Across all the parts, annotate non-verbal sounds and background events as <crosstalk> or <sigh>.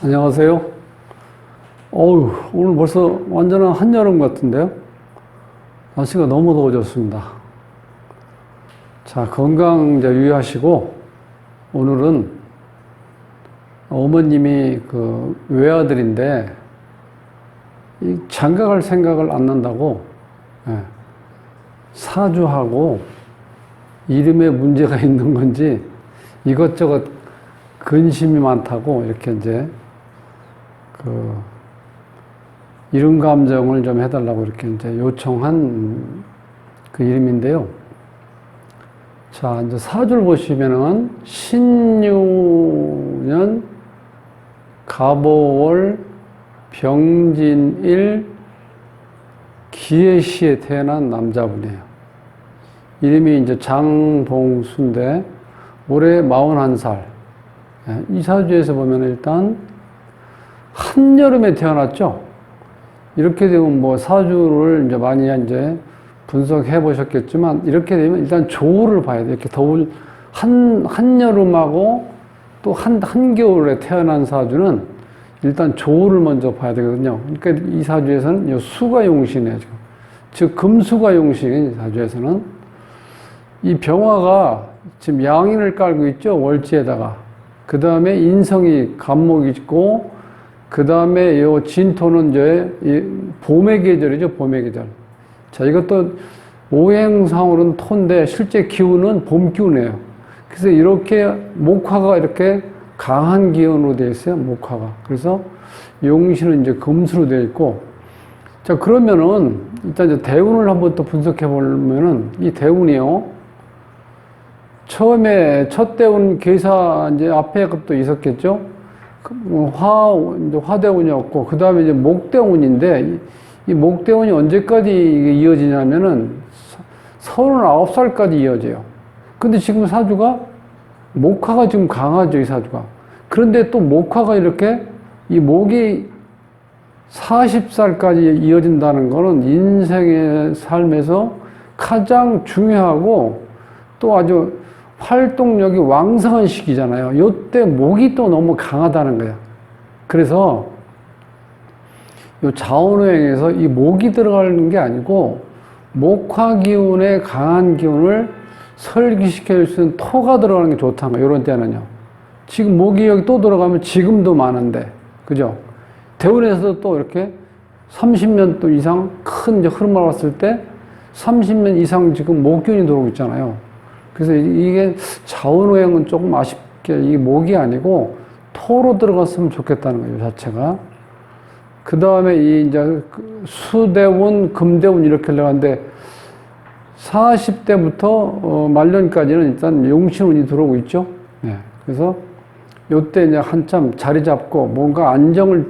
안녕하세요. 어우, 오늘 벌써 완전한 한여름 같은데요? 날씨가 너무 더워졌습니다. 자, 건강 유의하시고, 오늘은 어머님이 그 외아들인데, 이 장가갈 생각을 안 난다고, 예, 사주하고 이름에 문제가 <laughs> 있는 건지 이것저것 근심이 많다고 이렇게 이제 그 이름 감정을 좀 해달라고 이렇게 이제 요청한 그 이름인데요. 자, 이제 사주를 보시면은 신유년 가보월 병진일 기해시에 태어난 남자분이에요. 이름이 이제 장봉수인데 올해 41살. 예, 이 사주에서 보면 일단 한여름에 태어났죠. 이렇게 되면 뭐 사주를 이제 많이 이제 분석해 보셨겠지만 이렇게 되면 일단 조우를 봐야 돼요. 이렇게 더울 한 한여름하고 또 한 한겨울에 태어난 사주는 일단 조우를 먼저 봐야 되거든요. 그러니까 이 사주에서는 이 수가 용신이에요. 지금. 즉 금수가 용신인 사주에서는 이 병화가 지금 양인을 깔고 있죠. 월지에다가. 그 다음에 인성이 간목이 있고, 그 다음에 요 진토는 이제 이 봄의 계절이죠. 봄의 계절. 자, 이것도 오행상으로는 토인데 실제 기운은 봄 기운이에요. 그래서 이렇게 목화가 이렇게 강한 기운으로 되어 있어요. 목화가. 그래서 용신은 이제 금수로 되어 있고, 자, 그러면은 일단 이제 대운을 한번 또 분석해 보면은 이 대운이요. 처음에 첫 대운 계사 이제 앞에 것도 있었겠죠. 그뭐화 이제 화대운이었고 그 다음에 이제 목대운인데 이, 이 목대운이 언제까지 이어지냐면은 서른아홉 살까지 이어져요. 근데 지금 사주가 목화가 지금 강하죠 이 사주가. 그런데 또 목화가 이렇게 이 목이 40살까지 이어진다는 것은 인생의 삶에서 가장 중요하고 또 아주 활동력이 왕성한 시기잖아요. 요때 목이 또 너무 강하다는 거예요. 그래서 요 자원호행에서 이 목이 들어가는 게 아니고 목화 기운의 강한 기운을 설기시켜 줄수 있는 토가 들어가는 게 좋다는 거예요. 이런 때는요. 지금 목이 여기 또 들어가면 지금도 많은데, 그죠? 대원에서 또 이렇게 30년 또 이상 큰 이제 흐름을 봤을 때 30년 이상 지금 목균이 들어오고 있잖아요. 그래서 이게 자원오행은 조금 아쉽게 이게 목이 아니고 토로 들어갔으면 좋겠다는 거예요, 자체가. 그 다음에 이 이제 수대운, 금대운 이렇게 올라가는데 40대부터 어 말년까지는 일단 용신운이 들어오고 있죠. 네. 그래서 요때 이제 한참 자리 잡고 뭔가 안정을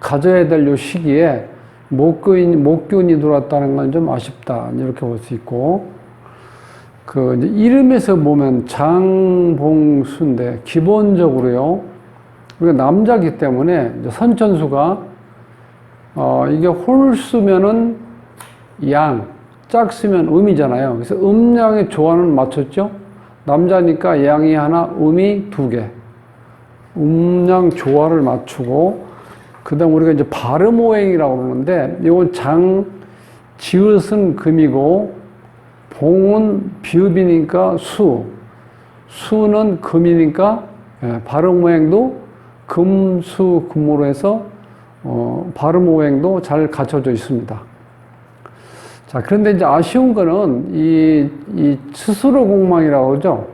가져야 될 요 시기에 목균, 목균이 들어왔다는 건 좀 아쉽다. 이렇게 볼 수 있고. 그 이름에서 보면 장봉수인데 기본적으로요. 우리가 남자기 때문에 선천수가 어 이게 홀수면은 양, 짝수면 음이잖아요. 그래서 음양의 조화는 맞췄죠. 남자니까 양이 하나, 음이 두 개. 음양 조화를 맞추고 그다음 우리가 이제 발음오행이라고 그러는데 이건 장 지읒은 금이고 봉은 비읍이니까 수, 수는 금이니까 예, 발음 오행도 금 수 금으로 해서 어, 발음 오행도 잘 갖춰져 있습니다. 자 그런데 이제 아쉬운 거는 이, 이 스스로 공망이라고 그러죠.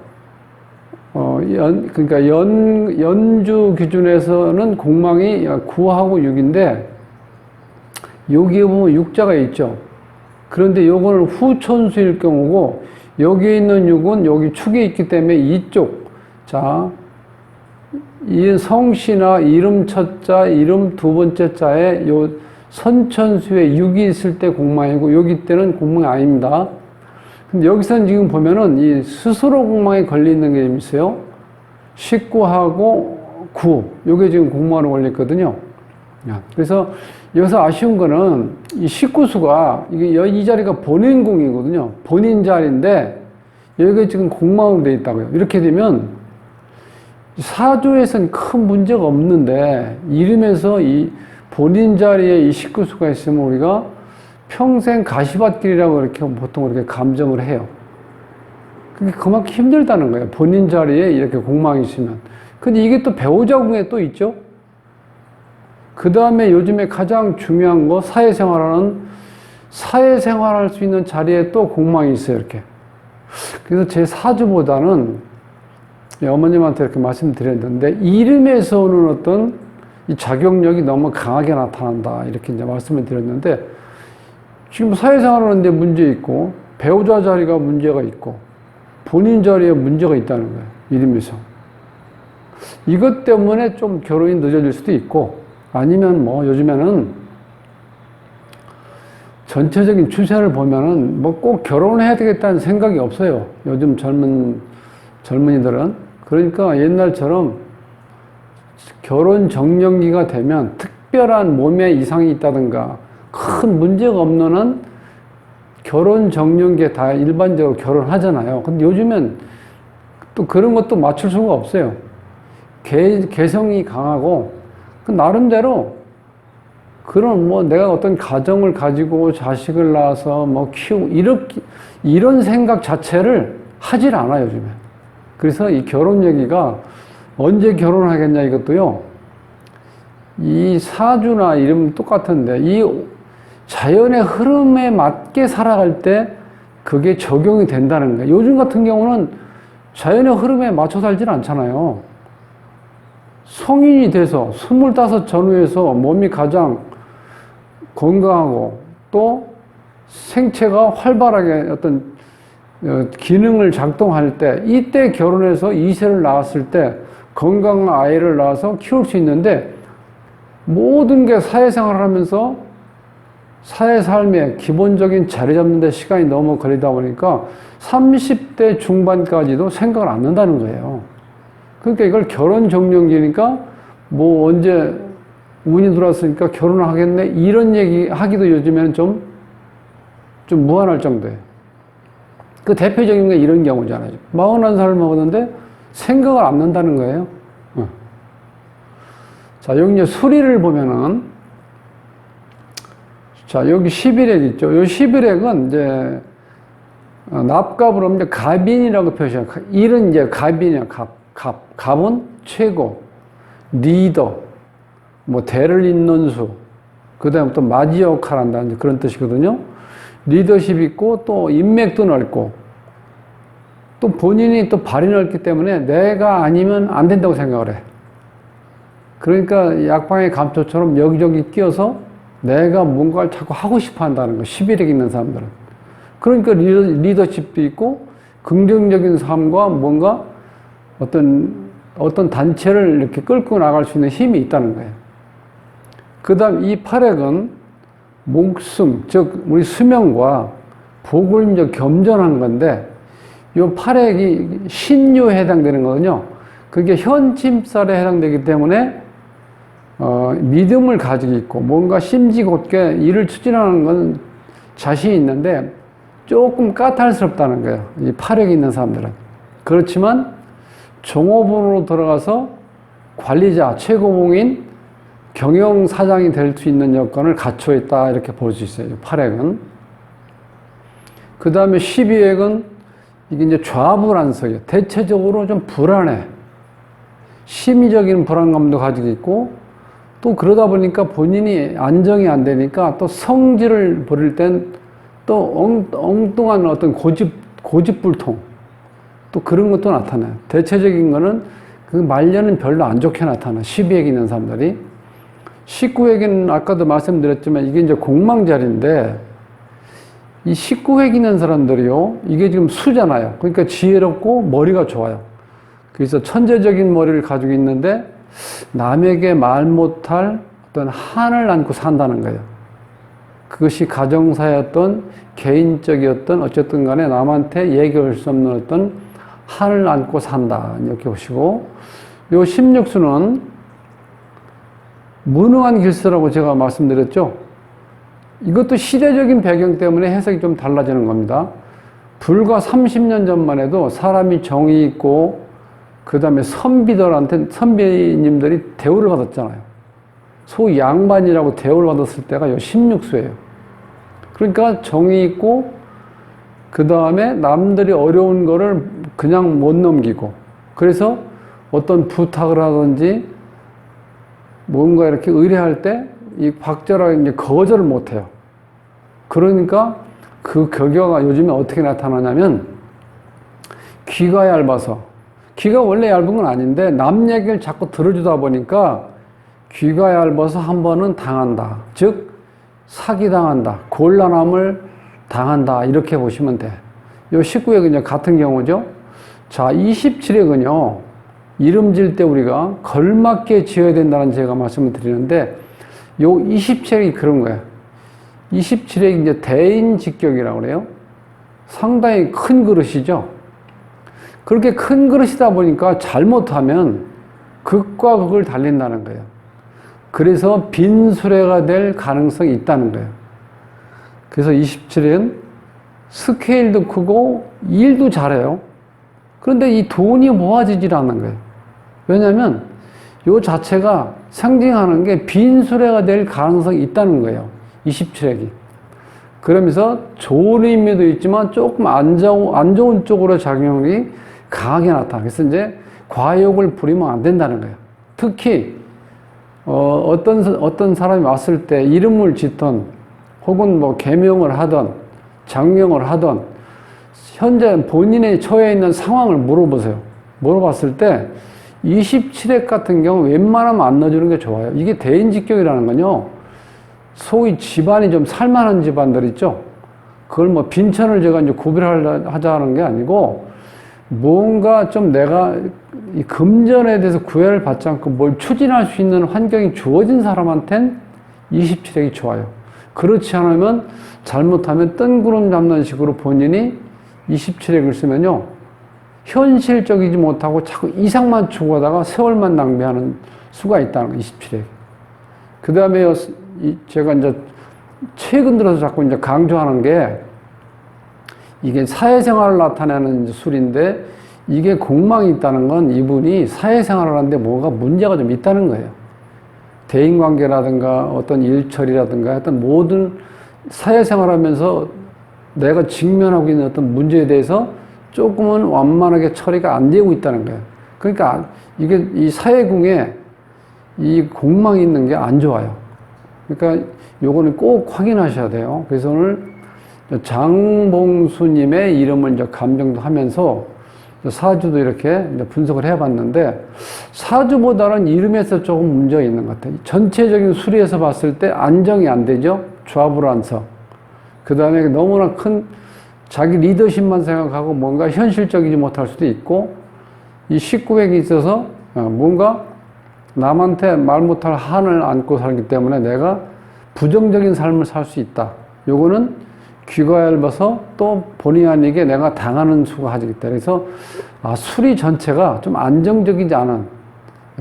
어, 연, 그러니까 연, 연주 기준에서는 공망이 9하고 6인데 여기에 보면 육자가 있죠. 그런데 요거는 후천수일 경우고 여기에 있는 육은 여기 축에 있기 때문에 이쪽 자, 이 성씨나 이름 첫 자, 이름 두 번째 자에 요 선천수에 육이 있을 때 공망이고 여기 때는 공망이 아닙니다. 근데 여기서는 지금 보면은 이 스스로 공망에 걸리는 게 있어요. 19하고 9. 요게 지금 공망으로 걸렸거든요. 그래서 여기서 아쉬운 거는 이 19수가 이게 이 자리가 본인 공이거든요. 본인 자리인데 여기가 지금 공망으로 돼 있다고요. 이렇게 되면 사주에서는 큰 문제가 없는데 이름에서 이 본인 자리에 이 식구수가 있으면 우리가 평생 가시밭길이라고 이렇게 보통 이렇게 감정을 해요. 그게 그만큼 힘들다는 거예요. 본인 자리에 이렇게 공망이 있으면. 근데 이게 또 배우자 궁에 또 있죠? 그 다음에 요즘에 가장 중요한 거 사회생활하는 사회생활할 수 있는 자리에 또 공망이 있어요. 이렇게. 그래서 제 사주보다는 어머님한테 이렇게 말씀드렸는데 이름에서 오는 어떤 이 작용력이 너무 강하게 나타난다 이렇게 이제 말씀을 드렸는데 지금 사회생활하는데 문제 있고 배우자 자리가 문제가 있고 본인 자리에 문제가 있다는 거예요 이름에서 이것 때문에 좀 결혼이 늦어질 수도 있고 아니면 뭐 요즘에는 전체적인 추세를 보면은 뭐 꼭 결혼을 해야 되겠다는 생각이 없어요 요즘 젊은 젊은이들은 그러니까 옛날처럼 결혼 정년기가 되면 특별한 몸에 이상이 있다든가 큰 문제가 없는 한 결혼 정년기에 다 일반적으로 결혼하잖아요. 근데 요즘엔 또 그런 것도 맞출 수가 없어요. 개, 개성이 강하고 그 나름대로 그런 뭐 내가 어떤 가정을 가지고 자식을 낳아서 뭐 키우고 이렇게 이런 생각 자체를 하질 않아요 요즘에. 그래서 이 결혼 얘기가 언제 결혼하겠냐 이것도요. 이 사주나 이름 똑같은데 이 자연의 흐름에 맞게 살아갈 때 그게 적용이 된다는 거예요. 요즘 같은 경우는 자연의 흐름에 맞춰 살질 않잖아요. 성인이 돼서 스물다섯 전후에서 몸이 가장 건강하고 또 생체가 활발하게 어떤 어, 기능을 작동할 때 이때 결혼해서 이세를 낳았을 때 건강한 아이를 낳아서 키울 수 있는데 모든 게 사회생활을 하면서 사회 삶의 기본적인 자리 잡는 데 시간이 너무 걸리다 보니까 30대 중반까지도 생각을 안 한다는 거예요. 그러니까 이걸 결혼 정년기니까 뭐 언제 운이 들어왔으니까 결혼을 하겠네 이런 얘기 하기도 요즘에는 좀, 좀 무한할 정도예요. 그 대표적인 게 이런 경우잖아요. 41살 먹었는데 생각을 안 난다는 거예요. 어. 자, 여기 이제 수리를 보면은, 자, 여기 11액 있죠. 이 11액은 이제, 어, 납갑으로 이제 갑인이라고 표시해요. 일은 이제 갑인이야, 갑. 갑. 갑은 최고. 리더. 뭐, 대를 잇는 수. 그 다음에 또 마지 역할 한다는 그런 뜻이거든요. 리더십 있고 또 인맥도 넓고 또 본인이 또 발이 넓기 때문에 내가 아니면 안 된다고 생각을 해. 그러니까 약방의 감초처럼 여기저기 끼어서 내가 뭔가를 자꾸 하고 싶어 한다는 거. 11억 있는 사람들은. 그러니까 리더, 십도 있고 긍정적인 삶과 뭔가 어떤, 어떤 단체를 이렇게 끌고 나갈 수 있는 힘이 있다는 거예요. 그 다음 이 팔액은 목숨, 즉 우리 수명과 복을 이제 겸전한 건데 요 팔액이 신유에 해당되는 거거든요. 그게 현침살에 해당되기 때문에 어, 믿음을 가지고 있고 뭔가 심지곧게 일을 추진하는 건 자신이 있는데 조금 까탈스럽다는 거예요. 이 팔액이 있는 사람들은. 그렇지만 종업원으로 들어가서 관리자, 최고봉인 경영사장이 될 수 있는 여건을 갖춰 있다 이렇게 볼 수 있어요. 8액은. 그 다음에 12액은 이게 이제 좌불안석이에요. 대체적으로 좀 불안해. 심리적인 불안감도 가지고 있고 또 그러다 보니까 본인이 안정이 안 되니까 또 성질을 부릴 땐 또 엉뚱한 어떤 고집, 고집불통 또 그런 것도 나타나요. 대체적인 거는 그 말년은 별로 안 좋게 나타나. 12액 있는 사람들이. 19회기는 아까도 말씀드렸지만 이게 이제 공망자리인데 이 19획 있는 사람들이요. 이게 지금 수잖아요. 그러니까 지혜롭고 머리가 좋아요. 그래서 천재적인 머리를 가지고 있는데 남에게 말 못할 어떤 한을 안고 산다는 거예요. 그것이 가정사였던 개인적이었던 어쨌든 간에 남한테 얘기할 수 없는 어떤 한을 안고 산다. 이렇게 보시고 요 16수는 무능한 길서라고 제가 말씀드렸죠. 이것도 시대적인 배경 때문에 해석이 좀 달라지는 겁니다. 불과 30년 전만 해도 사람이 정의 있고 그 다음에 선비들한테, 선비님들이 대우를 받았잖아요. 소위 양반이라고 대우를 받았을 때가 요 16수예요. 그러니까 정이 있고, 그 다음에 남들이 어려운 거를 그냥 못 넘기고, 그래서 어떤 부탁을 하든지, 뭔가 이렇게 의뢰할 때, 이 박절하게 이제 거절을 못 해요. 그러니까 그 격여가 요즘에 어떻게 나타나냐면, 귀가 얇아서, 귀가 원래 얇은 건 아닌데, 남 얘기를 자꾸 들어주다 보니까, 귀가 얇아서 한 번은 당한다. 즉, 사기당한다. 곤란함을 당한다. 이렇게 보시면 돼. 요 19획은 이제 같은 경우죠. 자, 27획은요, 이름 질 때 우리가 걸맞게 지어야 된다는 제가 말씀을 드리는데, 요 27획이 그런 거예요. 27획이 이제 대인 직격이라고 그래요. 상당히 큰 그릇이죠. 그렇게 큰 그릇이다 보니까 잘못하면 극과 극을 달린다는 거예요. 그래서 빈수레가 될 가능성이 있다는 거예요. 그래서 27은 스케일도 크고 일도 잘해요. 그런데 이 돈이 모아지질 않는 거예요. 왜냐하면 요 자체가 상징하는 게 빈수레가 될 가능성이 있다는 거예요. 27액이. 그러면서 좋은 의미도 있지만 조금 안 좋은, 안 좋은 쪽으로 작용이 강하게 나타나. 그래서 이제 과욕을 부리면 안 된다는 거예요. 특히 어, 어떤, 어떤 사람이 왔을 때 이름을 짓던 혹은 뭐 개명을 하던 장명을 하던 현재 본인의 처해 있는 상황을 물어보세요. 물어봤을 때 27액 같은 경우 웬만하면 안 넣어주는 게 좋아요. 이게 대인직격이라는 건요. 소위 집안이 좀 살만한 집안들 있죠. 그걸 뭐 빈천을 제가 이제 구별하자는 게 아니고 뭔가 좀 내가 이 금전에 대해서 구애를 받지 않고 뭘 추진할 수 있는 환경이 주어진 사람한텐 27액이 좋아요. 그렇지 않으면 잘못하면 뜬구름 잡는 식으로 본인이 27액을 쓰면요. 현실적이지 못하고 자꾸 이상만 추구하다가 세월만 낭비하는 수가 있다는 거 27액. 그 다음에 제가 이제 최근 들어서 자꾸 이제 강조하는 게 이게 사회생활을 나타내는 술인데 이게 공망이 있다는 건 이분이 사회생활을 하는데 뭐가 문제가 좀 있다는 거예요. 대인관계라든가 어떤 일처리라든가 어떤 모든 사회생활 하면서 내가 직면하고 있는 어떤 문제에 대해서 조금은 완만하게 처리가 안 되고 있다는 거예요. 그러니까 이게 이 사회궁에 이 공망이 있는 게 안 좋아요. 그러니까 요거는 꼭 확인하셔야 돼요. 그래서 오늘 장봉수님의 이름을 이제 감정도 하면서 사주도 이렇게 분석을 해봤는데 사주보다는 이름에서 조금 문제가 있는 것 같아요. 전체적인 수리에서 봤을 때 안정이 안 되죠. 서. 그 다음에 너무나 큰 자기 리더십만 생각하고 뭔가 현실적이지 못할 수도 있고 이 19백이 있어서 뭔가 남한테 말 못할 한을 안고 살기 때문에 내가 부정적인 삶을 살 수 있다. 요거는 귀가 얇아서 또 본의 아니게 내가 당하는 수가 하기 때문에 그래서 아, 수리 전체가 좀 안정적이지 않은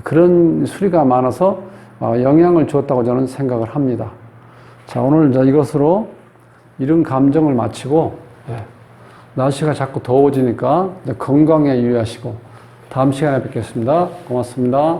그런 수리가 많아서 어, 영향을 주었다고 저는 생각을 합니다. 자, 오늘 이것으로 이런 감정을 마치고 예, 날씨가 자꾸 더워지니까 건강에 유의하시고 다음 시간에 뵙겠습니다. 고맙습니다.